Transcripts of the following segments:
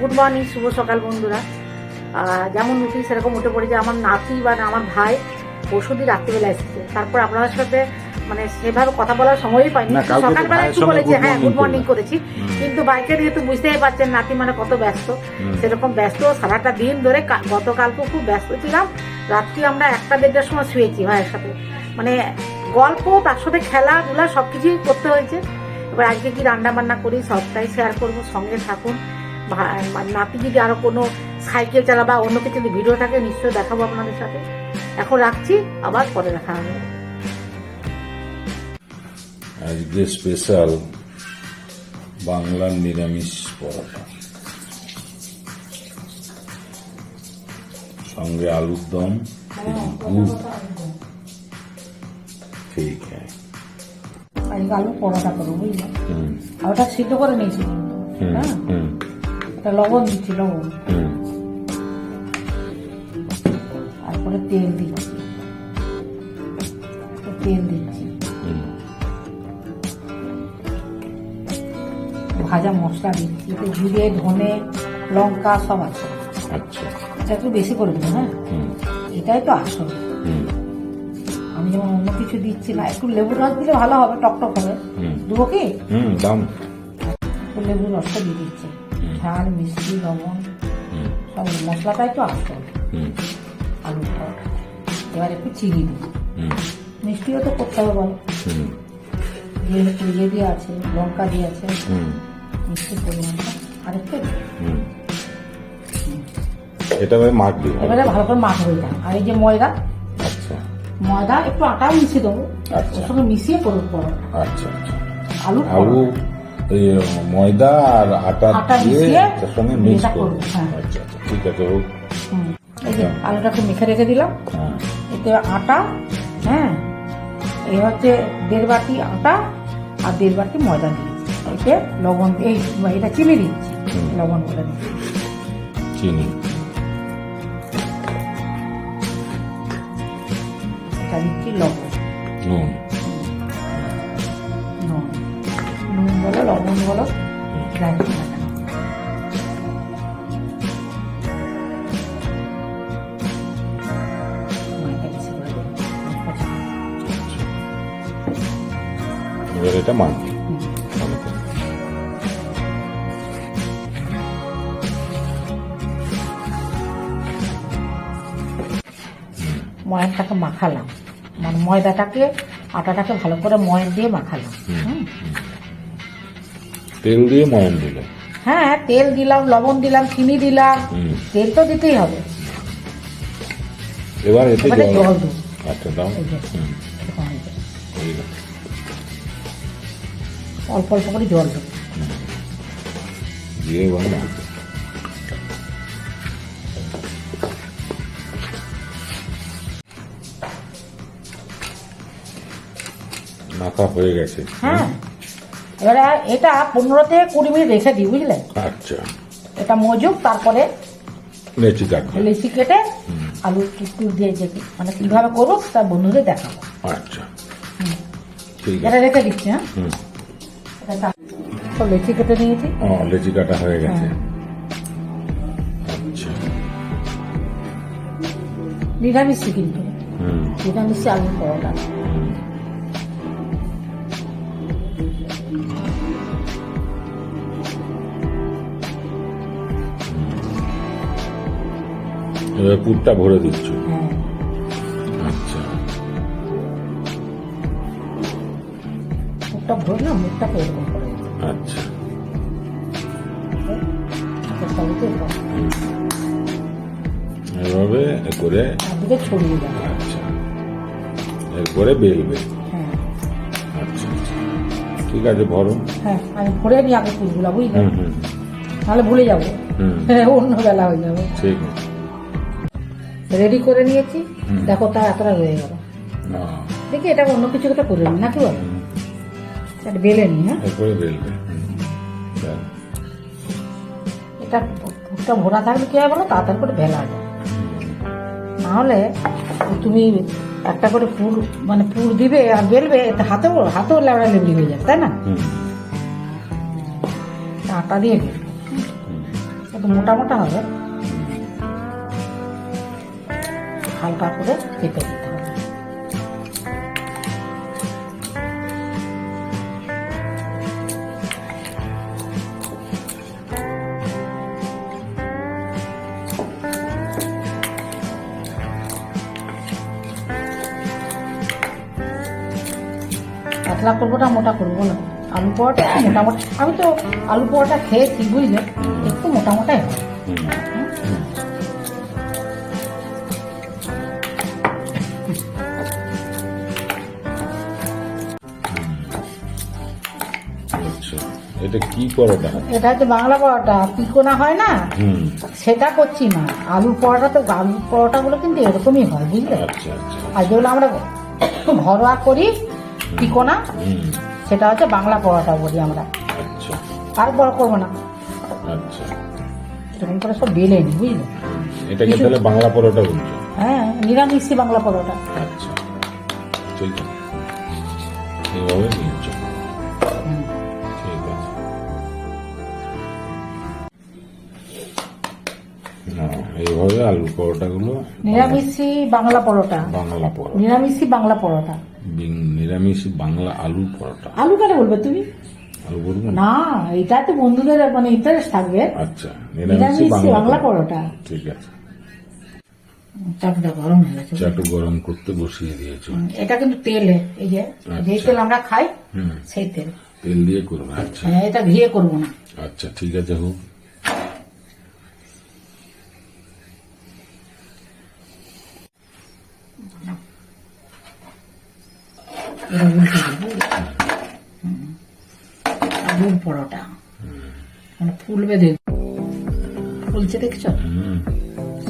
Good morning শুভ সকাল বন্ধুরা। যেমন উঠি সেরকম উঠে পড়েছে আমার নাতি বা আমার ভাই পরশুদিন রাত্রিবেলা এসেছে। তারপর আপনাদের সাথে মানে সেভাবে কথা বলার সময়ই পাইনি। সকালবেলা একটু বলেছি হ্যাঁ গুড মর্নিং করেছি। কিন্তু বাইকে যেহেতু বুঝতেই পারছেন নাতি মানে কত ব্যস্ত। সেরকম ব্যস্ত সারাটা দিন ধরে কা- গতকালকে খুব ব্যস্ত ছিলাম। রাত্রি আমরা একটা দেড়টার সময় শুয়েছি ভাইয়ের সাথে। মানে গল্প তার সাথে খেলাধুলা সব কিছুই করতে হয়েছে। এবার আজকে কি রান্না বান্না করি সবটাই শেয়ার করব সঙ্গে থাকুন। নাতি যদি আরও কোনো সাইকেল চালা বা অন্য কিছু ভিডিও থাকে নিশ্চয়ই দেখাবো আপনাদের সাথে। এখন রাখছি আবার পরে দেখা হবে। আজকে স্পেশাল বাংলার নিরামিষ পরোটা। সঙ্গে আলুর দম গুড় আলু পরোটা করব বুঝলি? আর ওটা সিদ্ধ করে নিয়েছি। হ্যাঁ? লবণ দিচ্ছি লবণ। তারপরে তেল দিচ্ছি। তেল দিচ্ছি। ভাজা মশলা দিচ্ছি। জিরে ধনে লঙ্কা সব আছে। আচ্ছা। এটা একটু বেশি করে দেবো হ্যাঁ? এটাই তো আসল। কিছু দিচ্ছি না। একটু লেবুর রস দিলে ভালো হবে টকটক হবে। দেবো কি? লেবুর রসটা দিয়ে দিচ্ছে। ঝাল মিষ্টি লবণ সব মশলাটাই তো আসল। হুম। আলুর পর এবার একটু চিনি দিই। মিষ্টিও তো করতে হবে বল। যেহেতু ইয়ে দিয়ে আছে লঙ্কা দিয়ে আছে। মিষ্টির পরিমাণটা আর একটু হুম। এটা এবার মাখবি এবারে ভালো করে মাখ হয়ে যায় আর এই যে ময়দা ময়দা একটু আটা মিশিয়ে দেবো। আচ্ছা। ওর সঙ্গে মিশিয়ে করব পরোটা আচ্ছা আচ্ছা। আলু আলু ময়দা আর আটা দিয়ে মিশিয়ে তার সঙ্গে মিক্স করব, হ্যাঁ। আচ্ছা আচ্ছা ঠিক আছে হোক হুম। এই যে আলুটাকে মেখে রেখে দিলাম। হ্যাঁ। এতে আটা হ্যাঁ। এই হচ্ছে দেড় বাটি আটা আর দেড় বাটি ময়দা দিয়েছি এতে লবণ এই এটা চিনি দিচ্ছি। লবণ করে দিচ্ছি চিনি। এটা দিচ্ছি লবণ নুন নুন নুন বলো লবণ বলো যাই হোক না কেন। ময়দা বেশি করে দেবো। এবার এটা মাখ ময়ানটাকে মাখালাম। মানে ময়দাটাকে আটাটাকে ভালো করে ময়ন দিয়ে মাখালাম। তেল দিয়ে ময়ন দিলে? হ্যাঁ তেল দিলাম লবণ দিলাম চিনি দিলাম। তেল তো দিতেই হবে। এবার এতে জল দেবো আচ্ছা দাও। অল্প অল্প করে জল দেবো দিয়ে মাখো। হয়ে গেছে। হ্যাঁ এবারে এটা পনেরো থেকে কুড়ি মিনিট রেখে দিই বুঝলে? আচ্ছা। এটা মজুক তারপরে লেচি কাটবে লেচি কেটে আলু টুকটু দিয়ে যে মানে কীভাবে করব তা বন্ধুদের দেখাবো। আচ্ছা। এটা রেখে দিচ্ছি হ্যাঁ? সব লেচি কেটে নিয়েছি ও লেচি কাটা হয়ে গেছে। হ্যাঁ। আচ্ছা। নিরামিষই কিন্তু। নিরামিষি আলুর পরোটা। পুরটা ভরে দিচ্ছ? হ্যাঁ। আচ্ছা। মুখটা এরকম করে। আচ্ছা। মুখটা উঠে এরকম। এভাবে করে ছড়িয়ে আচ্ছা। এরপরে বেলবে। হ্যাঁ। আচ্ছা আচ্ছা। ঠিক আছে ভরো। হ্যাঁ আমি ভরে নিই আগে ফুলগুলা বুঝলে? হুম হুম। নাহলে ভুলে যাব। হ্যাঁ, অন্য বেলা হয়ে যাবে। ঠিক আছে। রেডি করে নিয়েছি। দেখো তার এতটা রয়ে গেল। দেখি এটা অন্য কিছু একটা করে নিই নাকি বল? বেলে নিই হ্যাঁ। এটা ফুটটা ভরা থাকলে কি হয় বলো? তাড়াতাড়ি করে বেলা যায়। না হলে তুমি একটা করে পুর মানে পুর দিবে আর বেলবে এতে হাতেও হাতেও লেবড়া লেবড়ি হয়ে যাবে তাই না? আটা দিয়ে একটু মোটা মোটা হবে। হালকা করে চেপে দিতে হবে। পাতলা করব না মোটা করব না। আলু পোয়াটা একটু মোটা মোটা আমি তো আলু পোয়াটা খেয়েছি, বুঝলে? একটু মোটা মোটাই হয় এটা কি পরোটা এটা হচ্ছে বাংলা পরোটা পিকোনা হয় না? সেটা করছি না আলুর পরোটা তো আলুর পরোটাগুলো কিন্তু এরকমই হয় বুঝলে? আচ্ছা আচ্ছা। আর যেগুলো আমরা ঘরোয়া করি পিকোনা সেটা হচ্ছে বাংলা পরোটা বলি আমরা। আচ্ছা। আর বড় করব না। আচ্ছা। এরকম করে সব বেলে নি বুঝলে? এটাকে তাহলে বাংলা পরোটা বলছো? হ্যাঁ নিরামিষই বাংলা পরোটা। আচ্ছা। ঠিক আছে। এইভাবে নিচ্ছ এইভাবে আলু পরোটাগুলো নিরামিষই বাংলা পরোটা। বাংলা পরোটা। নিরামিষই বাংলা পরোটা। নিরামিষ বাংলা আলু পরোটা। আলু কেন বলবে তুমি? আলু বলব না? এটা তো বন্ধুদের মানে ইন্টারেস্ট থাকবে। আচ্ছা নিরামিষ বাংলা পরোটা। ঠিক আছে। গরম হয়ে গেছে। চাটু গরম করতে বসিয়ে দিয়েছ। এটা কিন্তু তেলে এই যে যে তেল আমরা খাই সেই তেল। তেল দিয়ে করবে আচ্ছা। হ্যাঁ, এটা ঘিয়ে করব না। আচ্ছা ঠিক আছে হোক। আলুর পরোটা। মানে ফুলবে ফুলছে দেখছ?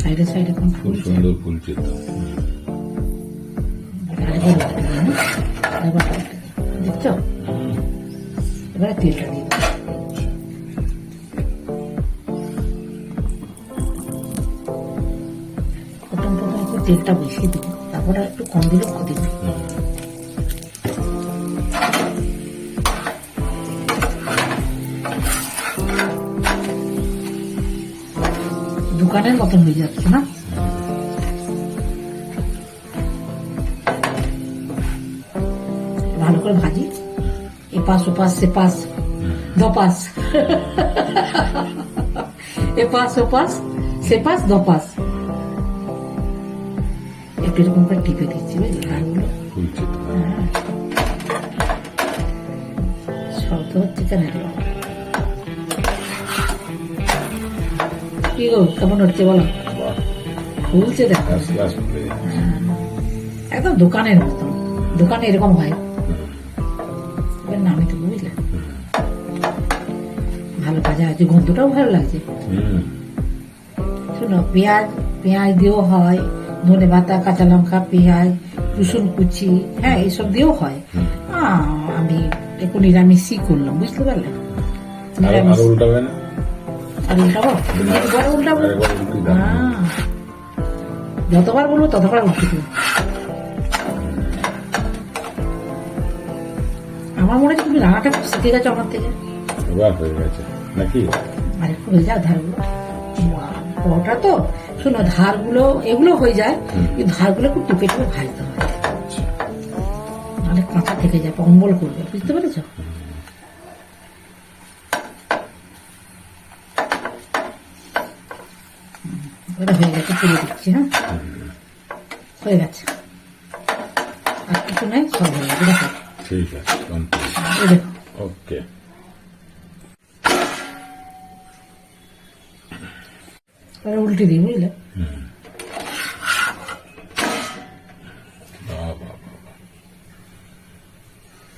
সাইডে সাইডে কোন খুব ফুলছে। সুন্দর তো। দেখছ। এবারে তেলটা দিয়ে দেবো। প্রথম প্রথম একটু তেলটা বেশি দেবো তারপরে একটু কম দিলে ক্ষতি নেই দোকানের মতন হয়ে যাচ্ছে না? ভালো করে ভাজি। এপাশ ওপাশ সেপাশ দপাস এপাশ ওপাশ সেপাশ দপাস একটু এরকম করে টিপে দিচ্ছি বুঝলি? গালগুলো তো হ্যাঁ। শব্দ হচ্ছে কেন কি গো? কেমন হচ্ছে বলো? ফুলছে দেখো। একদম দোকানের মতো। দোকানে এরকম হয়। নামে তো বুঝলে। ভালো কাজে আছে গন্ধটাও ভালো লাগছে। শোনো পেঁয়াজ পেঁয়াজ দিয়েও হয় ধনে পাতা কাঁচা লঙ্কা পেঁয়াজ রসুন কুচি হ্যাঁ এইসব দিয়েও হয়। আমি একটু নিরামিষই করলাম বুঝতে পারলে? নিরামিষ। উল্টাবে একবার উল্টাবো। হ্যাঁ। যতবার বলব ততবার দেবো আমার মনে হচ্ছে তুমি রান্নাটা খুব শিখে গেছো আমার থেকে। হয়ে গেছে। নাকি? আর ধারগুলো। পরোটা তো? শোনো ধারগুলো এগুলো হয়ে যায়। কিন্তু ধারগুলো একটু টিপে টিপে ভাজতে হয়। নাহলে কাঁচা থেকে যায় অম্বল করবে বুঝতে পেরেছ? হয়ে গেছে তুলে দিচ্ছি হ্যাঁ? হয়ে গেছে। আর কিছু নাই সব হয়ে গেছে দেখো। ঠিক আছে দেখো। ওকে উল্টে দিই বুঝলে।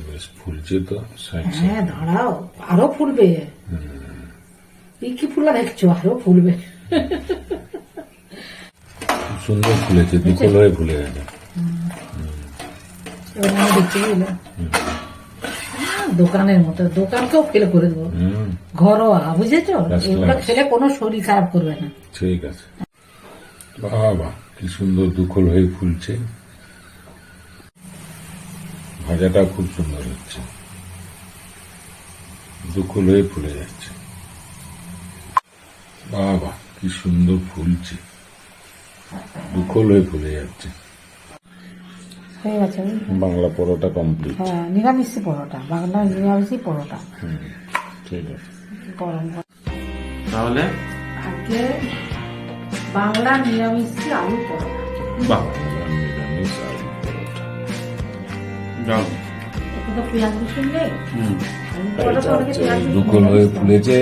বেশ ফুলছে তো হ্যাঁ দাঁড়াও আরও ফুলবে। এই কি ফুলা দেখছ? আরও ফুলবে। সুন্দর ফুলেছে দুকল হয়ে ফুলে গেছে। হ্যাঁ, দোকানের মতো দোকানকেও ফেল করে দেবো। ঘরোয়া বুঝেছ? এগুলো খেলে কোনো শরীর খারাপ করবে না। ঠিক আছে। বাহ কি সুন্দর দুখল হয়ে ফুলছে। ভাজাটা খুব সুন্দর হচ্ছে। দুখল হয়ে ফুলে যাচ্ছে। বাবা কি সুন্দর ফুলছে। হয়ে ফুলে যাচ্ছে। হয়ে গেছে বাংলা পরোটা কমপ্লিট হ্যাঁ নিরামিষি পরোটা বাংলা নিরামিষি পরোটা। ঠিক আছে। গরম তাহলে? আজকে বাংলা নিরামিষি আলু পরোটা। বাহ। নিরামিষ আলু পরোটা। যাও। দুকল হয়ে। ফুলেছে।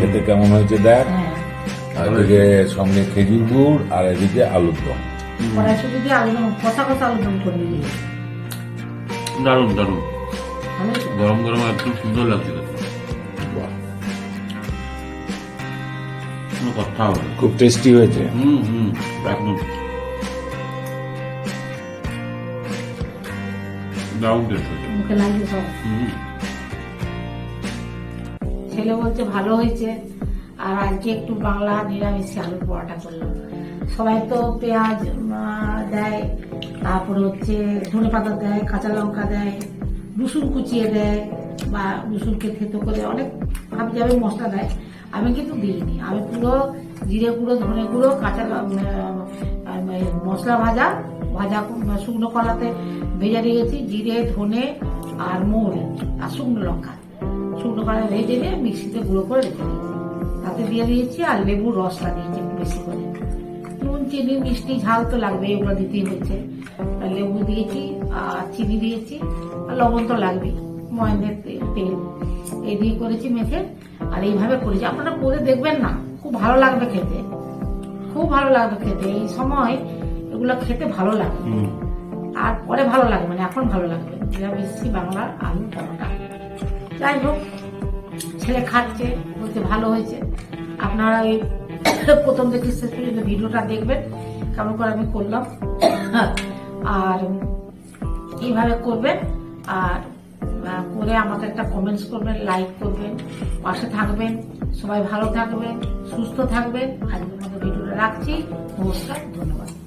খেতে কেমন হয়েছে দেখ। হ্যাঁ। আর এদিকে সঙ্গে খেজুর গুড় আর এদিকে আলুর দম। কড়াইশুটি দিয়ে আলুদম কষা কষা করে দারুণ দারুণ। গরম গরম একদম সুন্দর লাগছে কথা হবে খুব টেস্টি হয়েছে। হুম হুম একদম। দারুণ টেস্ট হয়েছে। মুখে লাগছে সব ছেলে বলছে ভালো হয়েছে। আর আজকে একটু বাংলা নিরামিষ আলুর পরোটা করলাম। সবাই তো পেঁয়াজ দেয়, তারপরে হচ্ছে ধনে পাতা দেয়, কাঁচা লঙ্কা দেয়, রসুন কুচিয়ে দেয়, বা রসুনকে থেতো করে অনেক ভাবি যাবে মশলা দেয়। আমি কিন্তু দিইনি। আমি পুরো জিরে গুঁড়ো, ধনে গুঁড়ো, কাঁচা মশলা ভাজা ভাজা শুকনো কলাতে ভেজে রেখেছি জিরে, ধনে আর মৌরি আর শুকনো লঙ্কা। শুকনো কলা ভেজে নিয়ে মিক্সিতে গুঁড়ো করে রেখে দিয়েছি। তাতে দিয়ে দিয়েছি আর লেবুর রস লাগিয়েছি একটু বেশি করে। নুন চিনি মিষ্টি ঝাল তো লাগবে ওগুলো দিতেই হচ্ছে। আর লেবু দিয়েছি আর চিনি দিয়েছি আর লবণ তো লাগবেই ময়নের তেল। এই দিয়ে করেছি মেখে আর এইভাবে করেছি। আপনারা করে দেখবেন না খুব ভালো লাগবে খেতে। খুব ভালো লাগবে খেতে। এই সময় এগুলো খেতে ভালো লাগে। আর পরে ভালো লাগবে না এখন ভালো লাগবে। নিরামিষি বাংলার আলু পরোটা। যাই হোক ছেলে খাচ্ছে বলতে ভালো হয়েছে। আপনারা এই প্রথম থেকে শেষ পর্যন্ত ভিডিওটা দেখবেন, কেমন করে আমি করলাম। আর এইভাবে করবেন, আর করে আমাকে একটা কমেন্টস করবেন লাইক করবেন, পাশে থাকবেন। সবাই ভালো থাকবেন, সুস্থ থাকবেন। আজকের মতো ভিডিওটা রাখছি। নমস্কার, ধন্যবাদ।